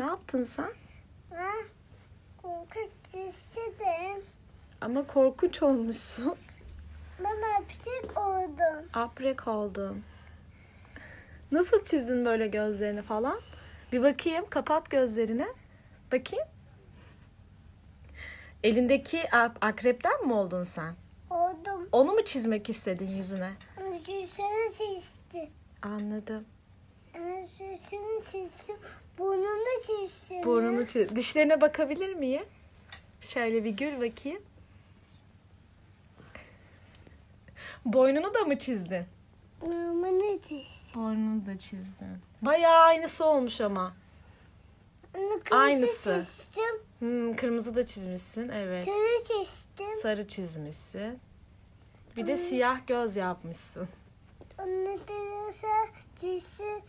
Ne yaptın sen? Korkunç istedim. Ama korkunç olmuşsun. Ben hapşik oldum. Aprek oldun. Nasıl çizdin böyle gözlerini falan? Bir bakayım. Kapat gözlerini. Bakayım. Elindeki akrepten mi oldun sen? Oldum. Onu mu çizmek istedin yüzüne? Yüzünü çizdim. Anladım. Yüzünü çizdim. Burnunu çiz. Dişlerine bakabilir miyim? Şöyle bir gül bakayım. Boynunu da mı çizdin? Burnunu çizdim. Boynunu da çizdin. Bayağı aynısı olmuş ama. Kırmızı Aynısı. çizdim. Hmm, kırmızı da çizmişsin. Evet. Sarı çizdim. Sarı çizmişsin. Bir de siyah göz yapmışsın. Onu da çizdim.